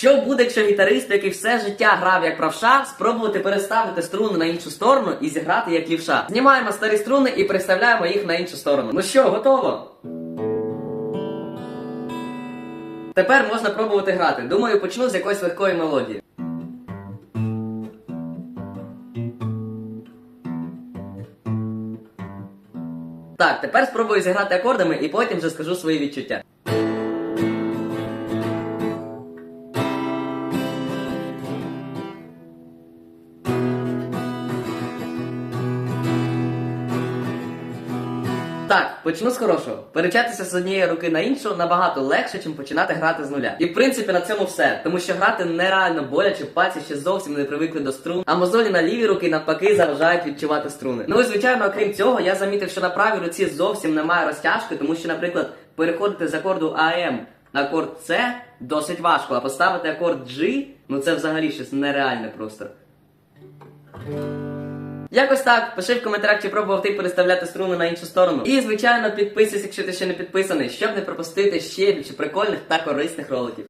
Що буде, якщо гітарист, який все життя грав як правша, спробувати переставити струни на іншу сторону і зіграти як лівша? Знімаємо старі струни і переставляємо їх на іншу сторону. Ну що, готово? Тепер можна пробувати грати. Думаю, почну з якоїсь легкої мелодії. Так, тепер спробую зіграти акордами і потім вже скажу свої відчуття. Так, почну з хорошого. Перечатися з однієї руки на іншу набагато легше, ніж починати грати з нуля. І в принципі на цьому все. Тому що грати нереально боляче, пальці ще зовсім не привикли до струн, а мозолі на лівій руки навпаки заважають відчувати струни. Ну і звичайно, окрім цього, я замітив, що на правій руці зовсім немає розтяжки, тому що, наприклад, переходити з акорду АМ на акорд С досить важко, а поставити акорд G, ну це взагалі щось нереальне просто. Якось так, пиши в коментарях, чи пробував ти переставляти струни на іншу сторону. І, звичайно, підписуйся, якщо ти ще не підписаний, щоб не пропустити ще більше прикольних та корисних роликів.